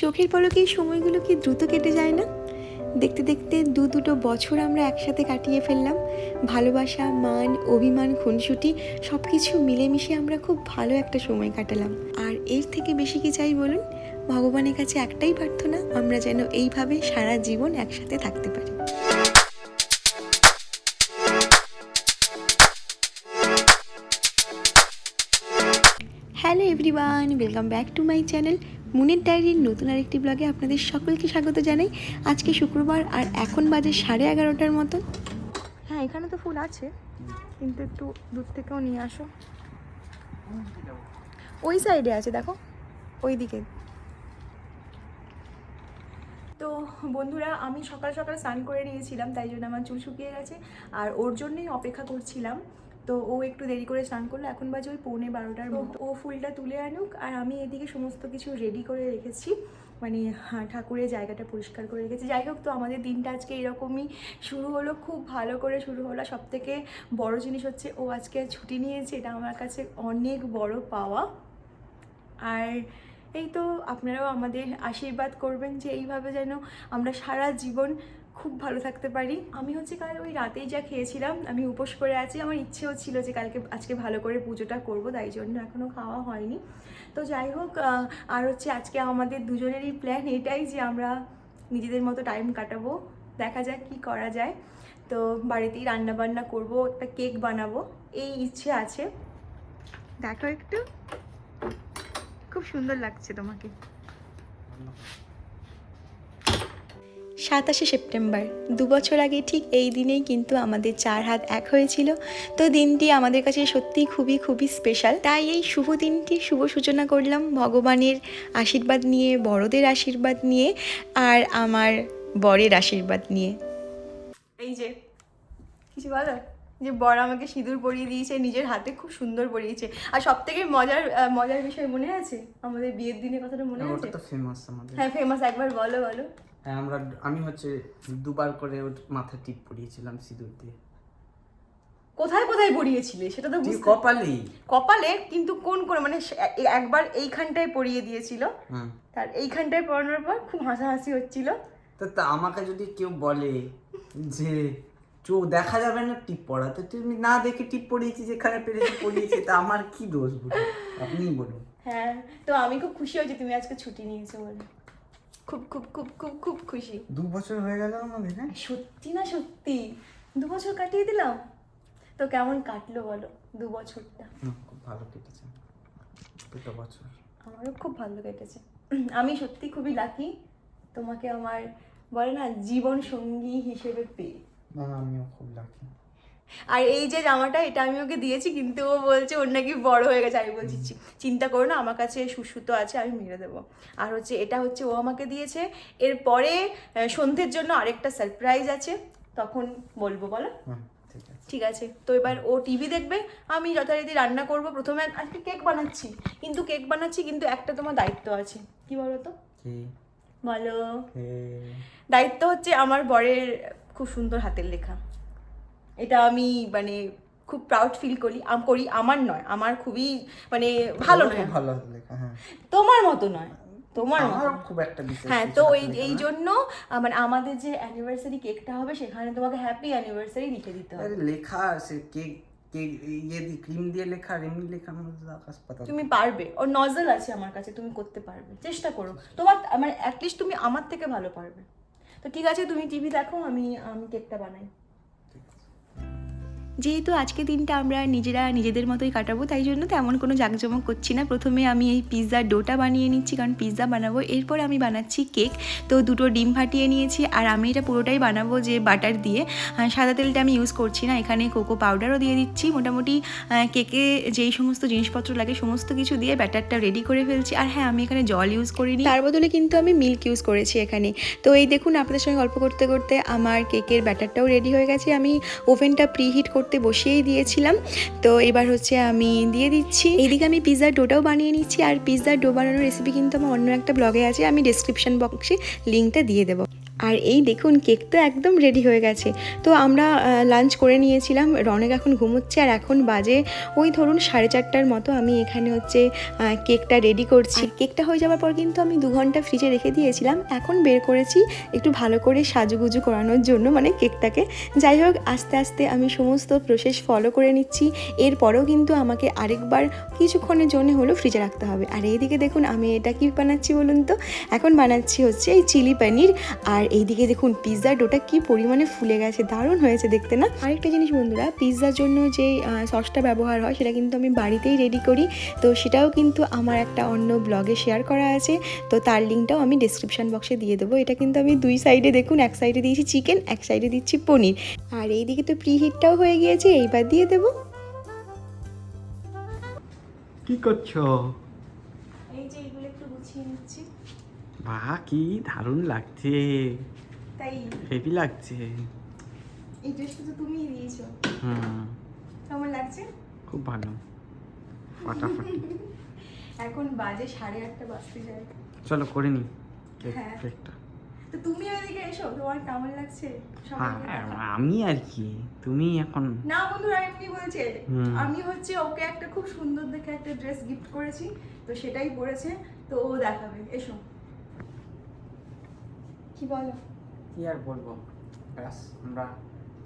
চোখের পলকে সময়গুলো কি দ্রুত কেটে যায় না? দেখতে দেখতে দু দুটো বছর আমরা একসাথে কাটিয়ে ফেললাম। ভালোবাসা, মান, অভিমান, খুনসুটি সব কিছু মিলেমিশে আমরা খুব ভালো একটা সময় কাটালাম। আর এর থেকে বেশি কি চাই বলুন? ভগবানের কাছে একটাই প্রার্থনা, আমরা যেন এইভাবে সারা জীবন একসাথে থাকতে পারি। Hello everyone, welcome back to my channel. মুনের ডায়েরির নতুন আরেকটি ব্লগে আপনাদের সকলকে স্বাগত জানাই। আজকে শুক্রবার আর এখন বাজে সাড়ে এগারোটার মতন হ্যাঁ এখানে তো ফুল আছে, কিন্তু একটু দূর থেকেও নিয়ে আসো। ওই সাইডে আছে, দেখো ওই দিকে তো বন্ধুরা, আমি সকাল সকাল স্নান করে নিয়েছিলাম, তাই জন্য আমার চুল শুকিয়ে গেছে, আর ওর জন্যই অপেক্ষা করছিলাম। তো ও একটু দেরি করে স্নান করল। এখন বাজে ওই পৌনে বারোটার মতো। ও ফুলটা তুলে আনুক আর আমি এদিকে সমস্ত কিছু রেডি করে রেখেছি। মানে হ্যাঁ, ঠাকুরের জায়গাটা পরিষ্কার করে রেখেছি। যাই হোক তো আমাদের দিনটা আজকে এরকমই শুরু হলো। খুব ভালো করে শুরু হলো। সব থেকে বড় জিনিস হচ্ছে ও আজকে ছুটি নিয়েছে। এটা আমার কাছে অনেক বড় পাওয়া। আর এই তো আপনারাও আমাদের আশীর্বাদ করবেন যে এইভাবে যেন আমরা সারা জীবন খুব ভালো থাকতে পারি। আমি হচ্ছে কাল ওই রাতেই যা খেয়েছিলাম, আমি উপোস করে আছি। আমার ইচ্ছেও ছিল যে কালকে, আজকে ভালো করে পুজোটা করব, তাই জন্য এখনও খাওয়া হয়নি। তো যাই হোক আর হচ্ছে আজকে আমাদের দুজনেরই প্ল্যান এটাই যে আমরা নিজেদের মতো টাইম কাটাবো। দেখা যাক কি করা যায়। তো বাড়িতেই রান্না বান্না করব, একটা কেক বানাবো, এই ইচ্ছে আছে। দেখো একটু। খুব সুন্দর লাগছে তোমাকে। সাতাশে সেপ্টেম্বর। দু বছর আগে ঠিক এই দিনেই কিন্তু আমাদের চার হাত এক হয়েছিল। তো দিনটি আমাদের কাছে সত্যিই খুবই খুবই স্পেশাল তাই এই শুভ দিনটি শুভ সূচনা করলাম ভগবানের আশীর্বাদ নিয়ে বড়দের আশীর্বাদ নিয়ে আর আমার বরের আশীর্বাদ নিয়ে। এই যে কিছু বলো? যে বর আমাকে সিঁদুর পরিয়ে দিয়েছে নিজের হাতে খুব সুন্দর পরিয়েছে। আর সব থেকে মজার মজার বিষয় মনে আছে? আমাদের বিয়ের দিনের কথাটা মনে আছে? তো ফেমাস হ্যাঁ ফেমাস একবার বলো বলো। আমরা আমি হচ্ছে দুবার করে ওর মাথায় টিপ পরিয়েছিলাম সিঁদুর দিয়ে। কোথায় কোথায় পরিয়েছিলে? সেটা তো বুঝতে কপালেই। কপালে? কিন্তু কোন কোন মানে একবার এইখানটায় পরিয়ে দিয়েছিল। তার এইখানটায় পরানোর পর খুব হাসাহাসি হচ্ছিল। তো তা আমাকে যদি কেউ বলে যে চোখ দেখা যাবে না টিপ পড়া তো তুমি না দেখে টিপ পরিয়েছি যেখানে পেরেছি পরিয়েছি তা আমার কি দোষ বলুন? আপনিই বলুন। হ্যাঁ তো আমি খুব খুশি হয়েছি তুমি আজকে ছুটি নিয়েছো বলে। খুব খুব খুব খুব খুব খুশি। দু বছর হয়ে গেল আমাদের হ্যাঁ? সত্যি না সত্যি? দু বছর কাটিয়ে দিলাম? তো কেমন কাটলো বলো দু বছরটা? খুব ভালো কেটেছে। দুটো বছর। আমারও খুব ভালো কেটেছে। আমি সত্যি খুবই লাকি তোমাকে আমার বলে না জীবন সঙ্গী হিসেবে পেয়ে। না আমিও খুব লাকি আর এই যে জামাটা এটা আমি ওকে দিয়েছি কিন্তু ও বলছে ওর নাকি বড় হয়ে গেছে। আমি বলছি চিন্তা করো না আমার কাছে সুসুতো আছে আমি মেরে দেবো। আর হচ্ছে এটা হচ্ছে ও আমাকে দিয়েছে। এরপরে সন্ধ্যের জন্য আরেকটা সারপ্রাইজ আছে তখন বলব বলো? ঠিক আছে। তো এবার ও টিভি দেখবে আমি যথারীতি রান্না করব প্রথমে। আজকে কেক বানাচ্ছি কিন্তু কেক বানাচ্ছি কিন্তু একটা তোমার দায়িত্ব আছে। কি বলো তো বলো। দায়িত্ব হচ্ছে আমার বরের খুব সুন্দর হাতের লেখা। এটা আমি মানে খুব প্রাউড ফিল করি। আম করি আমার নয় আমার খুবই মানে ভালো নয়। ভালো হ্যাঁ। তোমার মতো নয় তোমার মতো খুব একটা হ্যাঁ তো এই এই জন্য মানে আমাদের যে অ্যানিভার্সারি কেকটা হবে সেখানে তোমাকে হ্যাপি অ্যানিভার্সারি লিখে দিতে হবে। লেখা সে কেক ইয়ে ক্রিম দিয়ে লেখা এমনি লেখা তুমি পারবে ওর নজল আছে আমার কাছে তুমি করতে পারবে চেষ্টা করো। তোমার মানে অ্যাটলিস্ট তুমি আমার থেকে ভালো পারবে। তো ঠিক আছে তুমি টিভি দেখো আমি আমি কেকটা বানাই। যেহেতু আজকে দিনটা আমরা নিজেরা নিজেদের মতোই কাটাবো, তাই জন্য তেমন কোনো জাঁকজমক করছি না। প্রথমে আমি এই পিৎজার ডোটা বানিয়ে নিচ্ছি, কারণ পিৎজা বানাবো। এরপর আমি বানাচ্ছি কেক। তো দুটো ডিম ফাটিয়ে নিয়েছি, আর আমি এটা পুরোটাই বানাবো যে বাটার দিয়ে। সাদা তেলটা আমি ইউজ করছি না, এখানে কোকো পাউডারও দিয়ে দিচ্ছি। মোটামুটি কেকে যেই সমস্ত জিনিসপত্র লাগে, সমস্ত কিছু দিয়ে ব্যাটারটা রেডি করে ফেলছি। আর হ্যাঁ আমি এখানে জল ইউজ করিনি। তার বদলে কিন্তু আমি মিল্ক ইউজ করেছি এখানে। তো এই দেখুন, আপনাদের সঙ্গে গল্প করতে করতে আমার কেকের ব্যাটারটাও রেডি হয়ে গেছে। আমি ওভেনটা প্রিহিট করতে বসিয়েই দিয়েছিলাম। তো এবার হচ্ছে আমি দিয়ে দিচ্ছি। এদিকে আমি পিৎজার ডোটাও বানিয়ে নিচ্ছি। আর পিৎজার ডো বানানোর রেসিপি কিন্তু আমার অন্য একটা ব্লগে আছে। আমি ডিসক্রিপশন বক্সে লিঙ্কটা দিয়ে দেবো। আর এই দেখুন কেক তো একদম রেডি হয়ে গেছে। তো আমরা লাঞ্চ করে নিয়েছিলাম রনেক এখন ঘুমোচ্ছে আর এখন বাজে ওই ধরুন সাড়ে চারটার মতো আমি এখানে হচ্ছে কেকটা রেডি করছি। কেকটা হয়ে যাওয়ার পর কিন্তু আমি দু ঘণ্টা ফ্রিজে রেখে দিয়েছিলাম। এখন বের করেছি একটু ভালো করে সাজুগুজু করানোর জন্য মানে কেকটাকে। যাই হোক আস্তে আস্তে আমি সমস্ত প্রসেস ফলো করে নিচ্ছি। এরপরেও কিন্তু আমাকে আরেকবার কিছুক্ষণের জন্য হলো ফ্রিজে রাখতে হবে। আর এইদিকে দেখুন আমি এটা কি বানাচ্ছি বলুন তো? এখন বানাচ্ছি হচ্ছে এই চিলি পনির আর এইদিকে দেখুন পিৎজার ডোটা কি পরিমাণে ফুলে গেছে, দারুণ হয়েছে দেখতে না? আরেকটা জিনিস বন্ধুরা পিৎজার জন্য যে সসটা ব্যবহার হয়, সেটা কিন্তু আমি বাড়িতেই রেডি করি। তো সেটাও কিন্তু আমার একটা অন্য ব্লগে শেয়ার করা আছে। তো তার লিঙ্কটাও আমি ডিসক্রিপশন বক্সে দিয়ে দেবো। এটা কিন্তু আমি দুই সাইডে দেখুন, এক সাইডে দিয়েছি চিকেন এক সাইডে দিচ্ছি পনির। আর এইদিকে তো প্রি হিটটাও হয়ে গিয়েছে, এইবার দিয়ে দেবো। কি করছ এই যে এইগুলো একটু গুছিয়ে নিচ্ছি কি দারুণ লাগছে। তাই? হেভি লাগছে। এই ড্রেসটা তো তুমিই দিয়েছ। হুম। কেমন লাগছে? খুব ভালো। ফাটাফাটি। এখন বাজে সাড়ে আটটা বাজতে যায়। চলো করে নি হ্যাঁ। কেকটা। তো তুমি ওইদিকে এসো তোমার কেমন লাগছে? হ্যাঁ দেখা। আমি আর কি তুমি এখন? না বন্ধুরা এমনি বলছে? আমি হচ্ছে ওকে একটা খুব সুন্দর দেখে একটা ড্রেস গিফট করেছি তো সেটাই পরেছে তো ও দেখাবে। এসো। কি বলো? কি আর বলব? ব্যাস আমরা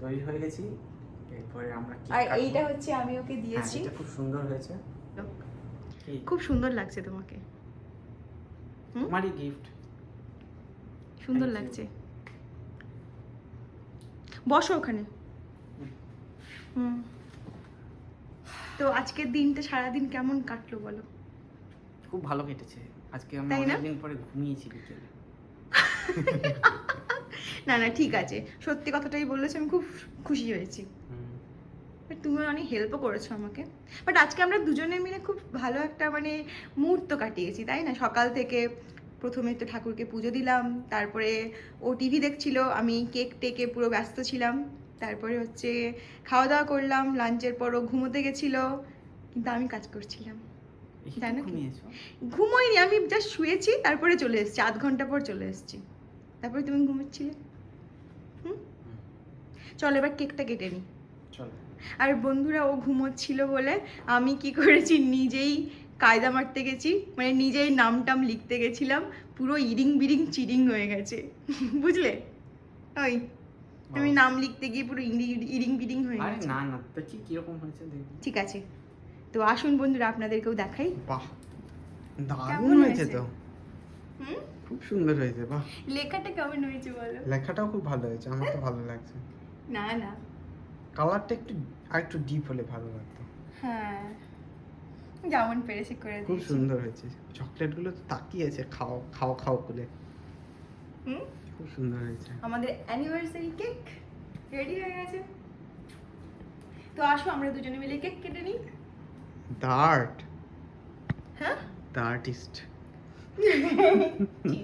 তৈরি হয়ে গেছি। এরপরে আমরা আর এইটা হচ্ছে আমি ওকে হ্যাঁ, দিয়েছি। এটা খুব সুন্দর হয়েছে? খুব সুন্দর লাগছে তোমাকে? তোমারই গিফট সুন্দর লাগছে। বসো ওখানে। হুম। তো আজকের দিনটা সারাদিন কেমন কাটলো বলো? খুব ভালো কেটেছে। আজকে আমি? অনেকদিন পরে ঘুমিয়েছি বিকেলে। না না ঠিক আছে। সত্যি কথাটাই বলেছ আমি খুব খুশি হয়েছি। তুমি অনেক হেল্পও করেছ আমাকে। বাট আজকে আমরা দুজনে মিলে খুব ভালো একটা মানে মুহূর্ত কাটিয়েছি তাই না? সকাল থেকে প্রথমে তো ঠাকুরকে পুজো দিলাম তারপরে ও টিভি দেখছিল আমি কেক টেকে পুরো ব্যস্ত ছিলাম। তারপরে হচ্ছে খাওয়া দাওয়া করলাম লাঞ্চের পর ও ঘুমোতে গেছিল কিন্তু আমি কাজ করছিলাম। ঘুমিয়েছো? ঘুমোইনি আমি জাস্ট শুয়েছি তারপরে চলে এসেছি আধ ঘণ্টা পর চলে এসেছি। তারপরে তুমি ঘুমোচ্ছিলে হুম? চল এবার কেকটা কেটে নিই চলো। আর বন্ধুরা ও ঘুমোচ্ছিল বলে আমি কি করেছি নিজেই কায়দা মারতে গেছি মানে নিজেই নাম টাম লিখতে গেছিলাম পুরো ইরিং বিরিং চিরিং হয়ে গেছে। বুঝলে? ওই আমি নাম লিখতে গিয়ে পুরো ইরি- বিরিং হয়ে গেছে। না না দেখি কীরকম হয়েছে ঠিক আছে। তো আসুন বন্ধুরা আপনাদেরকেও দেখাই। বাহ দারুণ হয়েছে? তো। হুম? খুব সুন্দর হয়েছে বাহ। লেখাটা কেমন হয়েছে বলো? লেখাটাও খুব ভালো হয়েছে আমার তো ভালো লাগছে। না না। কালারটা একটু আর একটু ডিপ হলে ভালো লাগতো। হ্যাঁ। যেমন পেরেছি করে খুব সুন্দর হয়েছে। চকলেটগুলো তো তাকিয়েছে খাও খাও খাও করে। হুম? খুব সুন্দর হয়েছে। আমাদের অ্যানিভার্সারি কেক রেডি হয়ে গেছে। তো আসো আমরা দুজনে মিলে কেক কেটে নিই। দ্য আর্ট হ্যাঁ দ্য আর্টিস্ট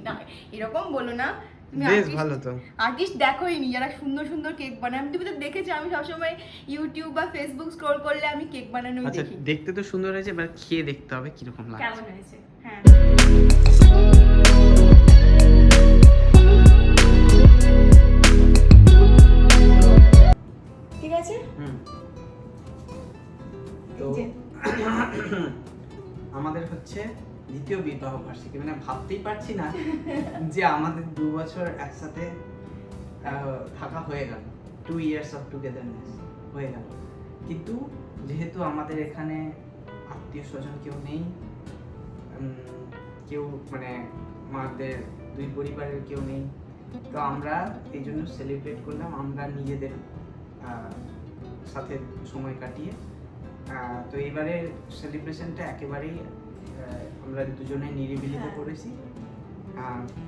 না এরকম বলো না। তুমি বেশ ভালো তো। আর্টিস্ট দেখোই নি যারা সুন্দর সুন্দর কেক বানায়। আমি তুমি তো দেখেছি আমি সবসময় ইউটিউব বা ফেসবুক স্ক্রল করলে আমি কেক বানানো আচ্ছা দেখি। দেখতে তো সুন্দর হয়েছে এবার খেয়ে দেখতে হবে কীরকম লাগছে। কেমন হয়েছে? হ্যাঁ। হচ্ছে দ্বিতীয় বিবাহ বার্ষিকী। মানে ভাবতেই পারছি না যে আমাদের দু বছর একসাথে থাকা হয়ে গেল। টু ইয়ার্স অফ টুগেদারনেস হয়ে গেল। কিন্তু যেহেতু আমাদের এখানে আত্মীয় স্বজন কেউ নেই কেউ মানে আমাদের দুই পরিবারের কেউ নেই, তো আমরা এই জন্য সেলিব্রেট করলাম। আমরা নিজেদের সাথে সময় কাটিয়ে তো এবারে সেলিব্রেশনটা একেবারেই আমরা দুজনে নিরিবিলিতে হ্যাঁ। করেছি।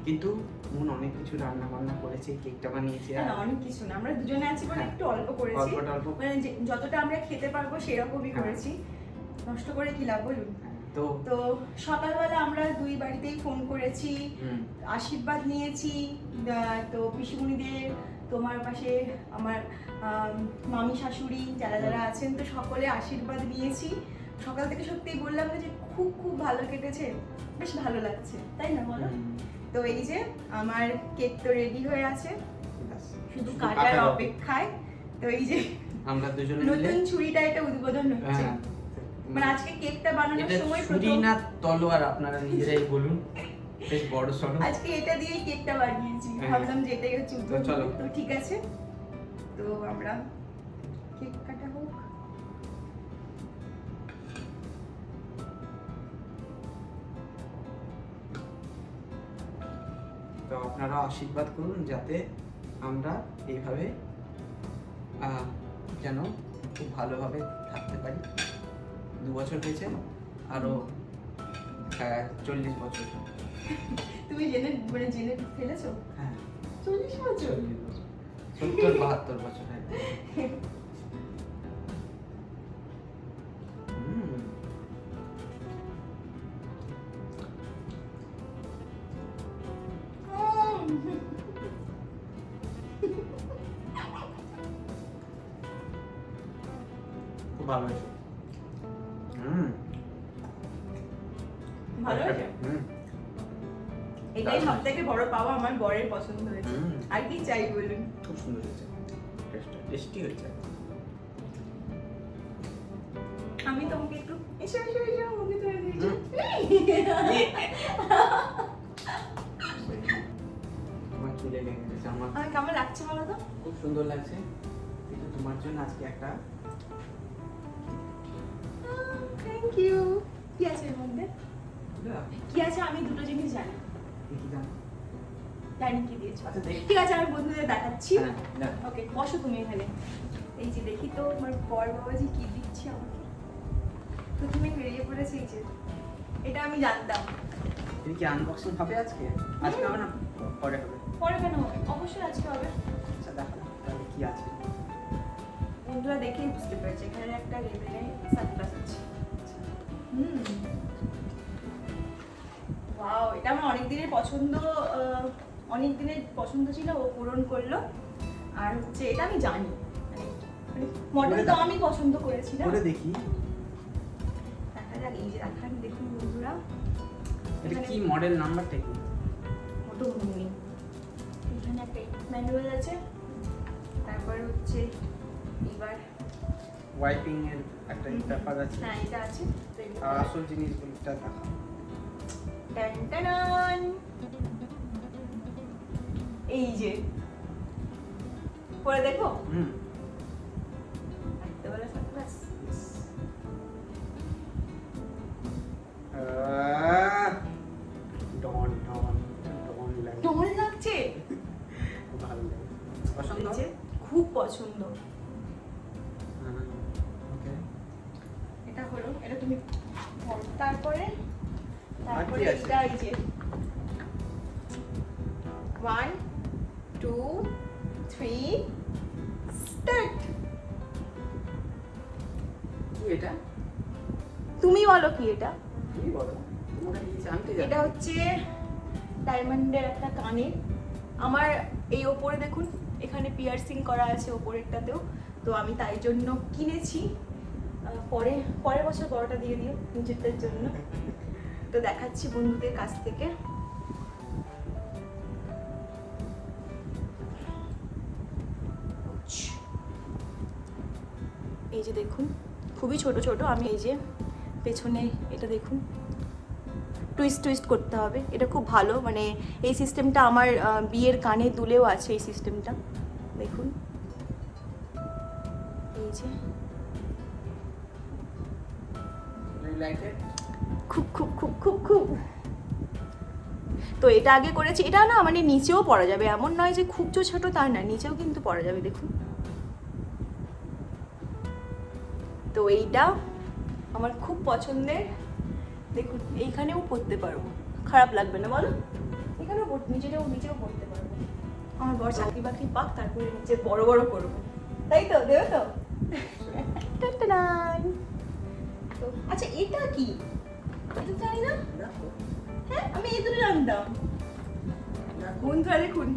কিন্তু মন অনেক কিছু রান্না বান্না করেছে কেকটা বানিয়েছে না, অনেক কিছু না আমরা দুজনে আছি বলে হ্যাঁ। একটু অল্প করেছি। অল্প অল্প। মানে যতটা আমরা খেতে পারব সেরকমই হ্যাঁ। করেছি। নষ্ট করে কি লাভ বলুন? তো তো সকালবেলা আমরা দুই বাড়িতেই ফোন করেছি আশীর্বাদ নিয়েছি। তো পিসিমণিদের তোমার পাশে আমার আম, মামি শাশুড়ি যারা যারা আছেন তো সকলে আশীর্বাদ নিয়েছি। সকাল থেকে সত্যিই বললাম না যে খুব খুব ভালো কেটেছে বেশ ভালো লাগছে তাই না বলো? তো এই যে আমার কেক তো রেডি হয়ে আছে শুধু কাটার অপেক্ষায়। তো এই যে আমরা দুজনে নতুন ছুরিটা এটা উদ্বোধন হচ্ছে। হ্যাঁ। মানে আজকে কেকটা বানানোর সময় ছুরি প্রথম না তলোয়ার আপনারা নিজেরাই বলুন বেশ বড় সড়ো। আজকে এটা দিয়েই কেকটা বানিয়েছি। হ্যাঁ। ভাবলাম যে এটাই হচ্ছে তো চলো। তো ঠিক আছে। তো আমরা তো আপনারা আশীর্বাদ করুন যাতে আমরা এইভাবে যেন খুব ভালোভাবে থাকতে পারি। দু বছর হয়েছে আরও চল্লিশ বছর। তুমি জেনে মানে জেনে ফেলেছো? হ্যাঁ। চল্লিশ বছর? চল্লিশ বছর। সত্তর বাহাত্তর বছর হয়েছে আর কি চাই বলুন। খুব সুন্দর হয়েছে। টেস্টটা টেস্টি হয়েছে। আমি তোমাকে একটু এসো এসো এসো মুখে ধরে দিয়েছি আমার চুলে লেগে গেছে আমার? কেমন লাগছে বলো তো? খুব সুন্দর লাগছে। কিন্তু তোমার জন্য আজকে একটা থ্যাংক ইউ কি আছে এর মধ্যে? কি আছে আমি দুটো জিনিস জানি। দেখি দাও। জানি কি দিয়েছ। আচ্ছা ঠিক আছে আমি বন্ধুদের দেখাচ্ছি। হ্যাঁ, ওকে বসো তুমি এখানে। এই যে দেখি তো আমার বর বাবাজি কি দিচ্ছে আমাকে। প্রথমে বেরিয়ে পড়েছে এই যে। এটা আমি জানতাম। তুমি কি আনবক্সিং হবে আজকে? আজকে হবে না? পরে হবে। পরে কেন হবে? অবশ্যই আজকে হবে। আচ্ছা দেখো তাহলে কি আছে। বন্ধুরা দেখেই বুঝতে পারছে এখানে একটা লেভেলে সানগ্লাস আছে। হুম। ওয়াও এটা আমার অনেক দিনের পছন্দ অনেক দিনের পছন্দ ছিল ও পূরণ করল। আর হচ্ছে এটা আমি জানি। মানে মডেল করে তো আমি পছন্দ করেছি না। করে দেখি। দেখা যাক এই যে দেখান দেখুন বন্ধুরা। এটা কি মডেল নাম্বারটা কি? মোটো ঘুমনি এখানে একটা ম্যানুয়াল আছে। তারপর হচ্ছে এবার ওয়াইপিং এর একটা ব্যাপার আছে। হ্যাঁ এটা আছে। আসল জিনিসগুলোটা দেখা টান টানান। এই যে। পরে দেখো। হুম। লাগছে। খুব ভালো পছন্দ? খুব পছন্দ। এটা হলো এটা তুমি তারপরে? তারপরে এটা এই যে। ওয়ান থ্রি স্টার্ট এটা? তুমি বলো কি এটা? এটা হচ্ছে ডায়মন্ডের একটা কানের আমার এই ওপরে দেখুন এখানে পিয়ার্সিং করা আছে ওপরেরটাতেও। তো আমি তাই জন্য কিনেছি। পরে পরের বছর বড়টা দিয়ে দিও নিজেরটার জন্য। তো দেখাচ্ছি বন্ধুদের কাছ থেকে। ছোট ছোট আমি এই যে পেছনে এটা দেখুন। টুইস্ট টুইস্ট করতে হবে এটা খুব ভালো মানে এই সিস্টেমটা আমার বিয়ের কানে দুলেও আছে এই সিস্টেমটা দেখুন। এই যে। খুব খুব খুব খুব খুব। তো এটা আগে করেছি এটা না মানে নিচেও পড়া যাবে এমন নয় যে খুব ছোট তা না নিচেও কিন্তু পড়া যাবে দেখুন। তো এইটা আমার খুব পছন্দের। দেখুন এইখানেও পড়তে পারব খারাপ লাগবে না বলো। এখানেও নিচেও নিচেও পড়তে পারব আমার বড় চাকরি বাকরি পাক তারপরে নিচে বড় বড় করব। তাই তো দেবে তো? আচ্ছা এটা কি? এটা জানি না। হ্যাঁ আমি এই দুটো জানতাম বন্ধুরা দেখুন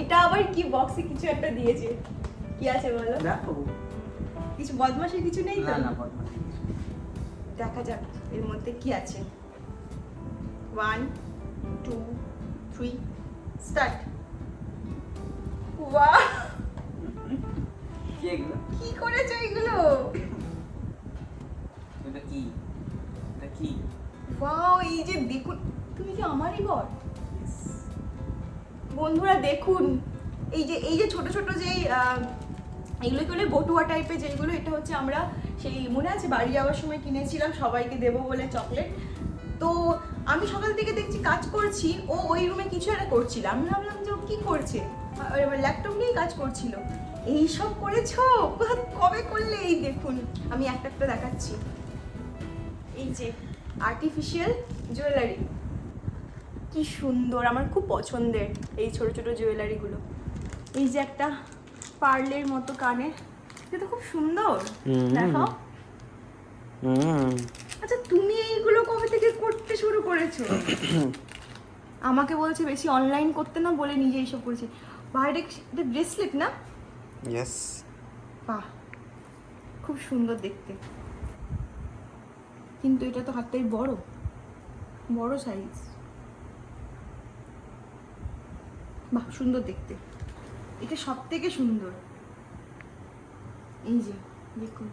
এটা আবার কি বক্সে কিছু একটা দিয়েছে। কি আছে বলো? দেখো কিছু বদমাসের কিছু নেই তো? না না বদমাশ দেখা যাক এর মধ্যে কি আছে। ওয়ান টু থ্রি স্টার্ট ওয়া কি এগুলো? কি করেছ এগুলো? এটা কি? এটা কি? ওয়াও এই যে দেখুন তুমি কি আমারই বর। বন্ধুরা দেখুন এই যে এই যে ছোট ছোট আহ, এগুলো কি বলে বটুয়া টাইপের যেগুলো, এটা হচ্ছে আমরা সেই মনে আছে বাড়ি যাওয়ার সময় কিনেছিলাম, সবাইকে দেবো বলে চকলেট তো আমি সকাল থেকে দেখছি কাজ করছি, ও ওই রুমে কিছু একটা করছিল। আমি ভাবলাম যে ও কী করছে? ল্যাপটপ নিয়েই কাজ করছিল। এই সব করেছ কবে করলে এই দেখুন। আমি একটা একটা দেখাচ্ছি। এই যে আর্টিফিশিয়াল জুয়েলারি কি সুন্দর, আমার খুব পছন্দের এই ছোট ছোট জুয়েলারিগুলো এই যে একটা পার্লের মতো কানে এটা তো খুব সুন্দর। দেখো। আচ্ছা তুমি এইগুলো কবে থেকে করতে শুরু করেছ? আমাকে বলছে বেশি অনলাইন করতে না বলে নিজে এইসব করেছি। বাইরে এটা ব্রেসলেট না? ইয়েস বাহ খুব সুন্দর দেখতে। কিন্তু এটা তো হাতটাই বড়। বড় সাইজ বাহ সুন্দর দেখতে। এটা সব থেকে সুন্দর। এই যে দেখুন।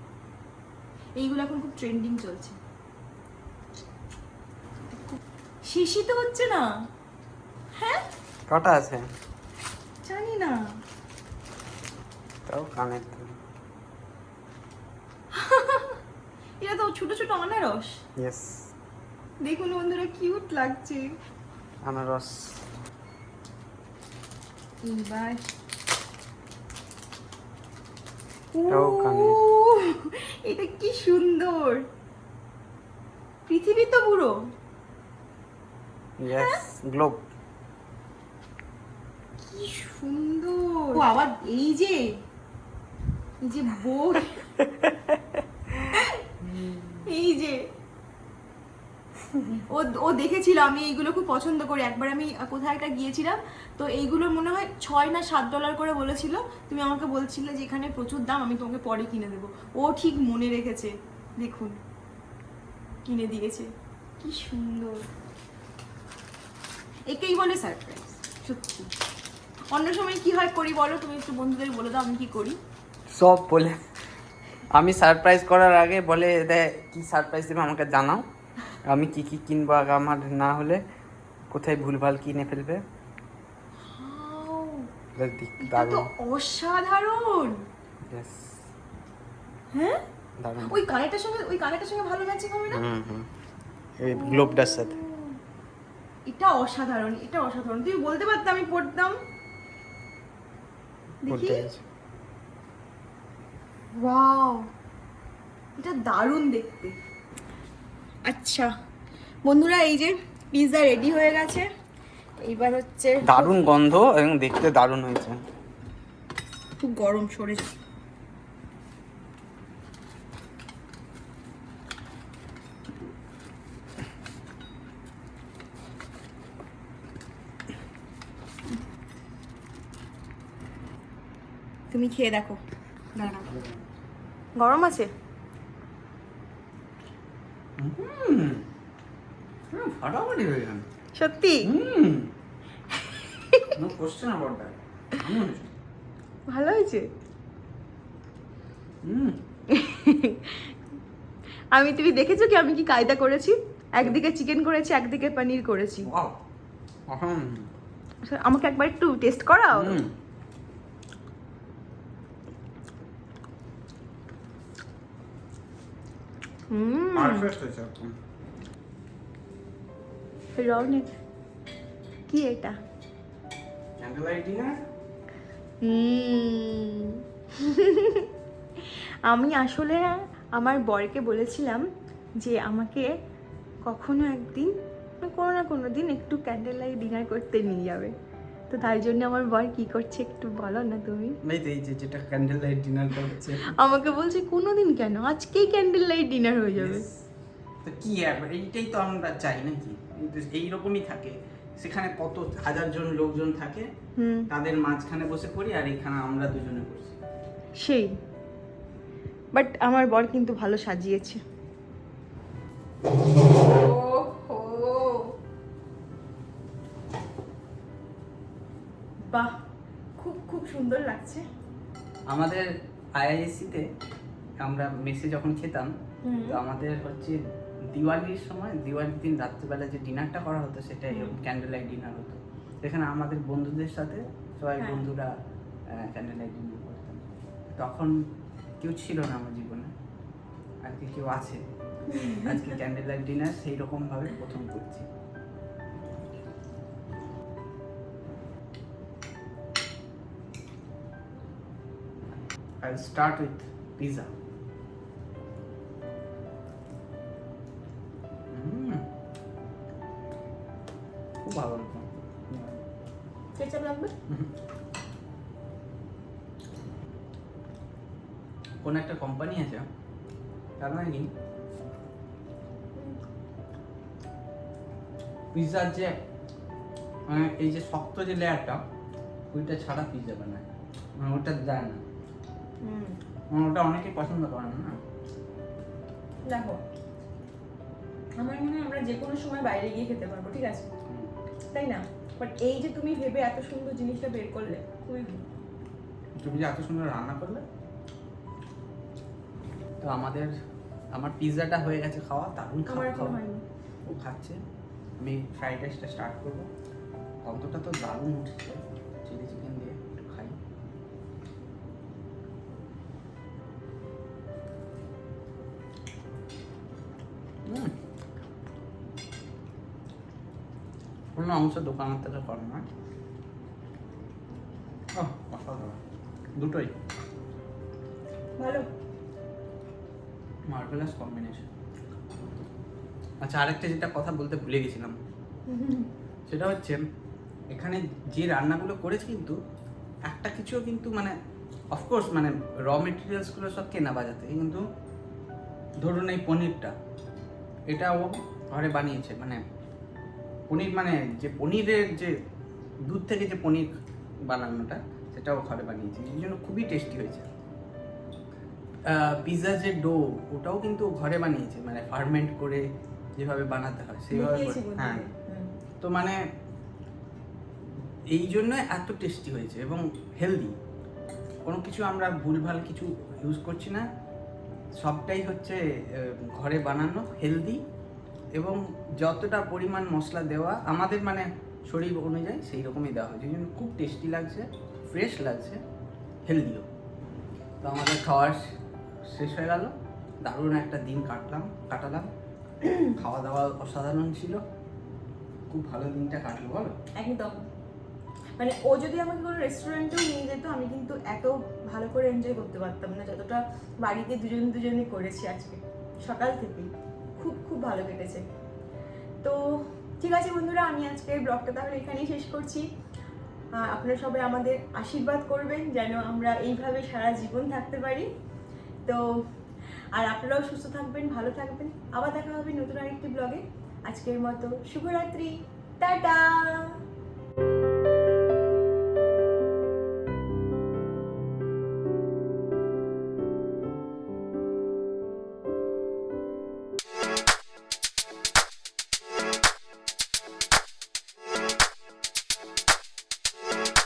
এইগুলো এখন খুব ট্রেন্ডিং চলছে। শিশি তো হচ্ছে না। হ্যাঁ? কটা আছে? জানি না। তাও কানের তো এটা তো ছোট ছোট আনারস। ইয়েস দেখুন বন্ধুরা কিউট লাগছে। আনারস। এইবার কানে। এটা কি সুন্দর। পৃথিবী তো পুরো। ইয়েস গ্লোব কি সুন্দর। ও আবার এই যে এই যে বোর্ড। এই যে। ও ও দেখেছিল, আমি এইগুলো খুব পছন্দ করি। একবার আমি কোথায় একটা গিয়েছিলাম, তো এইগুলোর মনে হয় ছয় না সাত ডলার করে বলেছিল। তুমি আমাকে বলছিলে যে এখানে প্রচুর দাম, আমি তোমাকে পরে কিনে দেবো। ও ঠিক মনে রেখেছে, দেখুন, কিনে দিয়েছে। কি সুন্দর। একেই বলে সারপ্রাইজ সত্যি। অন্য সময় কি হয় করি বলো? তুমি একটু বন্ধুদের বলে দাও, আমি কি করি? সব বলে। আমি সারপ্রাইজ করার আগে বলে দে, কি সারপ্রাইজ দেবে আমাকে জানাও। আমি কি কি কিনবো আমার? না হলে কোথায় ভুলভাল কিনে ফেলবে? অসাধারণ। হ্যাঁ? ওই কানেরটার সঙ্গে ওই কানেরটার সঙ্গে ভালো ম্যাচিং হবে না? হুম হুম। এই গ্লোবটার সাথে। এটা অসাধারণ এটা অসাধারণ। তুমি বলতে পারতে আমি পড়তাম। দেখি। পড়তে গেছে। ওয়াও এটা দারুণ দেখতে। আচ্ছা। বন্ধুরা এই যে পিৎজা রেডি হয়ে গেছে। এইবার হচ্ছে দারুণ গন্ধ এবং দেখতে দারুণ হয়েছে। খুব গরম সরে তুমি খেয়ে দেখো। দাঁড়াও। গরম আছে? ফাটাফাটি হয়ে গেল। সত্যি? হুম। নো ভালো হয়েছে? হুম। আমি তুমি দেখেছ কি আমি কি কায়দা করেছি? একদিকে চিকেন করেছি একদিকে পনির করেছি। আমাকে একবার একটু টেস্ট করাও হুম হুম পারফেক্ট হয়েছে একদম রৌনক কি এটা। আমি আসলে আমার বরকে বলেছিলাম যে আমাকে কখনো একদিন কোনো না কোনো দিন একটু ক্যান্ডেল লাইট ডিনার করতে নিয়ে যাবে। তো তাই জন্য আমার বর কি করছে একটু বলো না তুমি। এই যে যেটা ক্যান্ডেল লাইট ডিনারটা হচ্ছে আমাকে বলছে কোনো দিন কেন? আজকেই ক্যান্ডেল লাইট ডিনার হয়ে যাবে। তো কি এইটাই তো আমরা চাই নাকি? এইরকমই থাকে। সেখানে কত হাজার জন লোকজন থাকে। হুম। তাদের মাঝখানে বসে পড়ি আর এখানে আমরা দুজনে বসি সেই। বাট আমার বর কিন্তু ভালো সাজিয়েছে। বাহ খুব খুব সুন্দর লাগছে। আমাদের আইআইএসিতে আমরা মেসে যখন খেতাম তো আমাদের হচ্ছে দিওয়ালির সময় দিওয়ালির দিন রাত্রিবেলা যে ডিনারটা করা হতো সেটা এরকম ক্যান্ডেল লাইট ডিনার হতো। এখানে আমাদের বন্ধুদের সাথে সবাই হ্যাঁ। বন্ধুরা ক্যান্ডেল লাইট ডিনার করতাম। তখন কেউ ছিল না আমার জীবনে আজকে কেউ আছে। আজকে ক্যান্ডেল লাইট ডিনার সেই রকম ভাবে প্রথম করছি। I'll start with pizza. Mm. খুব ভালো কেচাপ লাগবে? কোন একটা কোম্পানি আছে তার নাকি পিৎজার যে মানে এই যে শক্ত যে লেয়ারটা ওইটা ছাড়া পিৎজা বানায়। মানে ওটা যায় না। মানে ওটা অনেকেই পছন্দ করে না। দেখো আমার মনে হয় আমরা যে কোনো সময় বাইরে গিয়ে খেতে পারব ঠিক আছে? তাই না? বাট এই যে তুমি ভেবে এত সুন্দর জিনিসটা বের করলে খুবই তুমি যে এত সুন্দর রান্না করলে তো আমাদের আমার পিৎজাটা হয়ে গেছে খাওয়া দারুণ আমার খাওয়া ও খাচ্ছে। আমি ফ্রাইড রাইসটা স্টার্ট করব। অন্তটা তো দারুণ উঠছে। কোনো অংশ দোকানের থেকে কম নয় ওহ, দুটোই। ভালো। Marvellous combination. আচ্ছা আরেকটা যেটা কথা বলতে ভুলে গেছিলাম। সেটা হচ্ছে এখানে যে রান্নাগুলো করেছে কিন্তু একটা কিছুও কিন্তু মানে অফকোর্স মানে র মেটেরিয়ালসগুলো সব কেনা বাজাতে কিন্তু ধরুন এই পনিরটা এটা ও ঘরে বানিয়েছে মানে পনির মানে যে পনিরের যে দুধ থেকে যে পনির বানানোটা সেটাও ঘরে বানিয়েছে। এই জন্য খুবই টেস্টি হয়েছে। পিৎজার যে ডো ওটাও কিন্তু ঘরে বানিয়েছে। মানে ফার্মেন্ট করে যেভাবে বানাতে হয় বন্ধুদের। হ্যাঁ। তো মানে এই জন্য এত টেস্টি হয়েছে এবং হেলদি কোনো কিছু আমরা ভুলভাল কিছু ইউজ করছি না। সবটাই হচ্ছে ঘরে বানানো হেলদি এবং যতটা পরিমাণ মশলা দেওয়া আমাদের মানে শরীর অনুযায়ী সেই রকমই দেওয়া হয়েছে। জন্য খুব টেস্টি লাগছে ফ্রেশ লাগছে হেলদিও তো আমাদের খাওয়ার শেষ হয়ে গেল। দারুণ একটা দিন কাটলাম কাটালাম। খাওয়া দাওয়া অসাধারণ ছিল। খুব ভালো দিনটা কাটলো বলো। একদম। মানে ও যদি আমাকে কোনো রেস্টুরেন্টেও নিয়ে যেত আমি কিন্তু এত ভালো করে এনজয় করতে পারতাম না যতটা বাড়িতে দুজন দুজনে করেছি আজকে সকাল থেকেই। খুব খুব ভালো কেটেছে। তো ঠিক আছে বন্ধুরা, আমি আজকের ব্লগটা তাহলে এখানেই শেষ করছি। আপনারা সবাই আমাদের আশীর্বাদ করবেন যেন আমরা এইভাবে সারা জীবন থাকতে পারি। তো, আর আপনারাও সুস্থ থাকবেন, ভালো থাকবেন। আবার দেখা হবে নতুন আরেকটি ব্লগে। আজকের মতো শুভরাত্রি। টাটা!